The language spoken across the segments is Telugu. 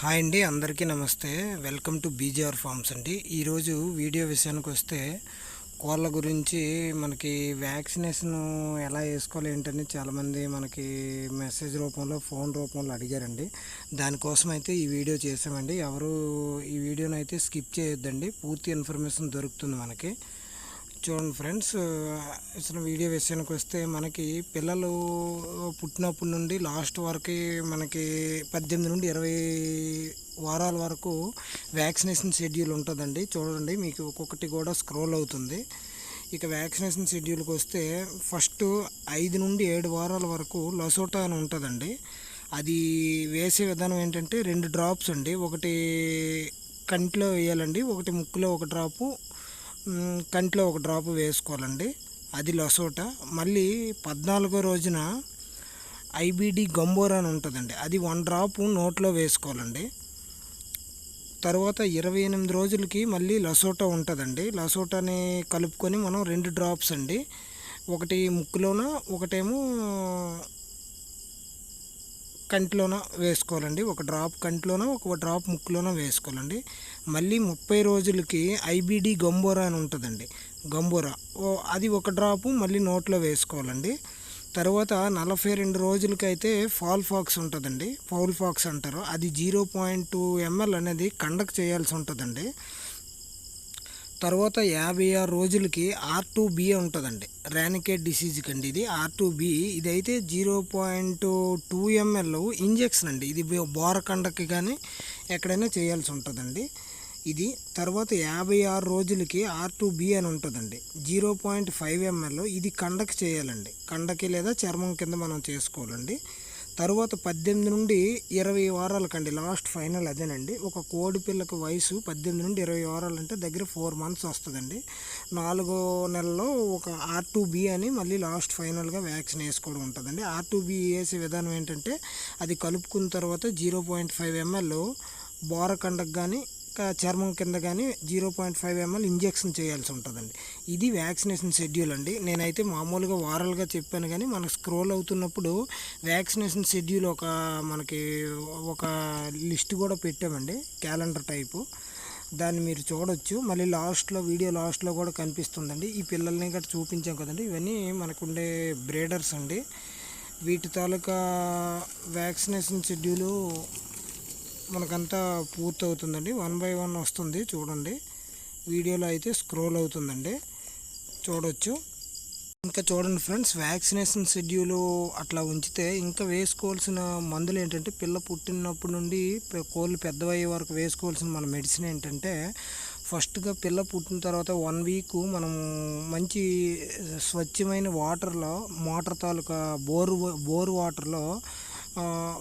హాయ్ అండి అందరికీ నమస్తే. వెల్కమ్ టు బీజేఆర్ ఫార్మ్స్ అండి. ఈరోజు వీడియో విషయానికి వస్తే కోళ్ళ గురించి మనకి వ్యాక్సినేషన్ ఎలా వేసుకోవాలి ఏంటని చాలామంది మనకి మెసేజ్ రూపంలో ఫోన్ రూపంలో అడిగారండి. దానికోసం అయితే ఈ వీడియో చేసామండి. ఎవరు ఈ వీడియోని అయితే స్కిప్ చేయొద్దండి. పూర్తి ఇన్ఫర్మేషన్ దొరుకుతుంది మనకి. చూడండి ఫ్రెండ్స్ అసలు వీడియో విషయానికి వస్తే మనకి పిల్లలు పుట్టినప్పటి నుండి లాస్ట్ వరకు మనకి పద్దెనిమిది నుండి ఇరవై వారాల వరకు వ్యాక్సినేషన్ షెడ్యూల్ ఉంటుందండి. చూడండి మీకు ఒక్కొక్కటి కూడా స్క్రోల్ అవుతుంది. ఇక వ్యాక్సినేషన్ షెడ్యూల్కి వస్తే ఫస్ట్ ఐదు నుండి ఏడు వారాల వరకు లసోటా అని ఉంటుందండి. అది వేసే విధానం ఏంటంటే రెండు డ్రాప్స్ అండి. ఒకటి కంటిలో వేయాలండి ఒకటి ముక్కులో ఒక డ్రాపు కంటిలో ఒక డ్రాప్ వేసుకోవాలండి. అది లసోట. మళ్ళీ పద్నాలుగో రోజున ఐబిడి గంబోర్ అని ఉంటుందండి. అది వన్ డ్రాప్ నోట్లో వేసుకోవాలండి. తర్వాత ఇరవై ఎనిమిది రోజులకి మళ్ళీ లసోటా ఉంటుందండి. లసోటాని కలుపుకొని మనం రెండు డ్రాప్స్ అండి. ఒకటి ముక్కులోన ఒకటేమో కంటిలోన వేసుకోవాలండి. ఒక డ్రాప్ కంటిలోన ఒక డ్రాప్ ముక్కులోన వేసుకోవాలండి. మళ్ళీ ముప్పై రోజులకి ఐబీడీ గంబోరా అని ఉంటుందండి. గంబోరా. ఓ అది ఒక డ్రాపు మళ్ళీ నోట్లో వేసుకోవాలండి. తర్వాత నలభై రెండు రోజులకైతే ఫాల్ ఫాక్స్ ఉంటుందండి. ఫౌల్ ఫాక్స్ అంటారు. అది జీరో పాయింట్ టూ ఎంఎల్ అనేది కండక్ట్ చేయాల్సి ఉంటుందండి. తర్వాత యాభై ఆరు రోజులకి ఆర్ టూ బి ఉంటుందండి. ర్యానికేట్ డిసీజ్ కండి ఇది. ఆర్ టూ బి ఇదైతే zero point two ML injection అండి. ఇది బోరకండకి కానీ ఎక్కడైనా చేయాల్సి ఉంటుందండి. ఇది తర్వాత యాభై ఆరు రోజులకి ఆర్ టూ బి అని ఉంటుందండి. జీరో పాయింట్ ఫైవ్ ఎంఎల్ ఇది కండకి చేయాలండి. కండకి లేదా చర్మం కింద మనం చేసుకోవాలండి. తరువాత పద్దెనిమిది నుండి ఇరవై వారాలకండి లాస్ట్ ఫైనల్ అదేనండి. ఒక కోడి పిల్లకి వయసు పద్దెనిమిది నుండి ఇరవై వారాలు అంటే దగ్గర ఫోర్ మంత్స్ వస్తుందండి. నాలుగో నెలలో ఒక ఆర్ టూ బి అని మళ్ళీ లాస్ట్ ఫైనల్గా వ్యాక్సిన్ వేసుకోవడం ఉంటుందండి. ఆర్ టూ బి వేసే విధానం ఏంటంటే అది కలుపుకున్న తర్వాత జీరో పాయింట్ ఫైవ్ ఎంఎల్ బోరకండకు కానీ చర్మం కింద కానీ zero point five ML injection చేయాల్సి ఉంటుందండి. ఇది వ్యాక్సినేషన్ షెడ్యూల్ అండి. నేనైతే మామూలుగా వారల్గా చెప్పాను కానీ మనకు స్క్రోల్ అవుతున్నప్పుడు వ్యాక్సినేషన్ షెడ్యూల్ ఒక మనకి ఒక లిస్ట్ కూడా పెట్టామండి. Calendar type. దాన్ని మీరు చూడొచ్చు. మళ్ళీ లాస్ట్లో వీడియో లాస్ట్లో కూడా కనిపిస్తుందండి. ఈ పిల్లల్ని గట్రా చూపించాం కదండి. ఇవన్నీ మనకుండే బ్రేడర్స్ అండి. వీటి తాలూకా వ్యాక్సినేషన్ షెడ్యూలు మనకంతా పూర్తి అవుతుందండి వన్ బై వన్ వస్తుంది చూడండి. వీడియోలో అయితే స్క్రోల్ అవుతుందండి. చూడవచ్చు ఇంకా చూడండి ఫ్రెండ్స్ వ్యాక్సినేషన్ షెడ్యూలు అట్లా ఉంచితే ఇంకా వేసుకోవాల్సిన మందులు ఏంటంటే పిల్ల పుట్టినప్పటి నుండి కోళ్ళు పెద్దవయ్యే వరకు వేసుకోవాల్సిన మన మెడిసిన్ ఏంటంటే ఫస్ట్గా పిల్ల పుట్టిన తర్వాత వన్ వీక్ మనం మంచి స్వచ్ఛమైన వాటర్లో మోటార్ తాలూకా బోరు బోరు వాటర్లో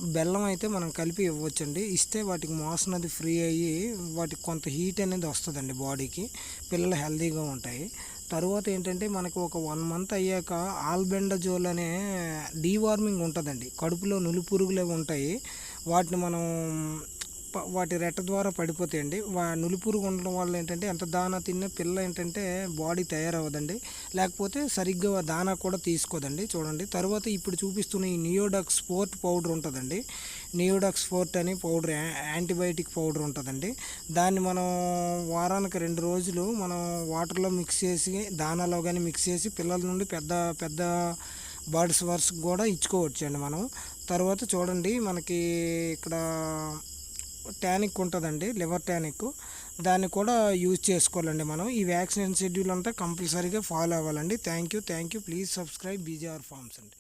బెల్లం అయితే మనం కలిపి ఇవ్వచ్చండి. ఇస్తే వాటికి మోషన్ అది ఫ్రీ అయ్యి వాటికి కొంత హీట్ అనేది వస్తుందండి బాడీకి. పిల్లలు హెల్తీగా ఉంటాయి. తర్వాత ఏంటంటే మనకు ఒక వన్ మంత్ అయ్యాక ఆల్బెండజోల్ అనే డీవార్మింగ్ ఉంటుందండి. కడుపులో నులి పురుగులు ఉంటాయి. వాటిని మనం వాటి రెట్ట ద్వారా పడిపోతాయండి. వా నులిపురుగు ఉండడం వల్ల ఏంటంటే ఎంత దానా తిన్నా పిల్ల ఏంటంటే బాడీ తయారవ్వదండి. లేకపోతే సరిగ్గా దానా కూడా తీసుకోదండి. చూడండి. తర్వాత ఇప్పుడు చూపిస్తున్న ఈ నియోడాక్స్ స్పోర్ట్ పౌడర్ ఉంటుందండి. నియోడాక్స్ స్పోర్ట్ అని పౌడర్ యాంటీబయాటిక్ పౌడర్ ఉంటుందండి. దాన్ని మనం వారానికి రెండు రోజులు మనం వాటర్లో మిక్స్ చేసి దానాలో కానీ మిక్స్ చేసి పిల్లల నుండి పెద్ద పెద్ద బర్డ్స్ వర్స్ కూడా ఇచ్చుకోవచ్చు అండి మనం. తర్వాత చూడండి మనకి ఇక్కడ ట్యానిక్ ఉంటుందండి లివర్ ట్యానిక్ దాన్ని కూడా యూజ్ చేసుకోవాలండి మనం. ఈ వ్యాక్సినేషన్ షెడ్యూల్ అంతా కంపల్సరీగా ఫాలో అవ్వాలండి. Thank you thank you. Please subscribe BJR farms అండి.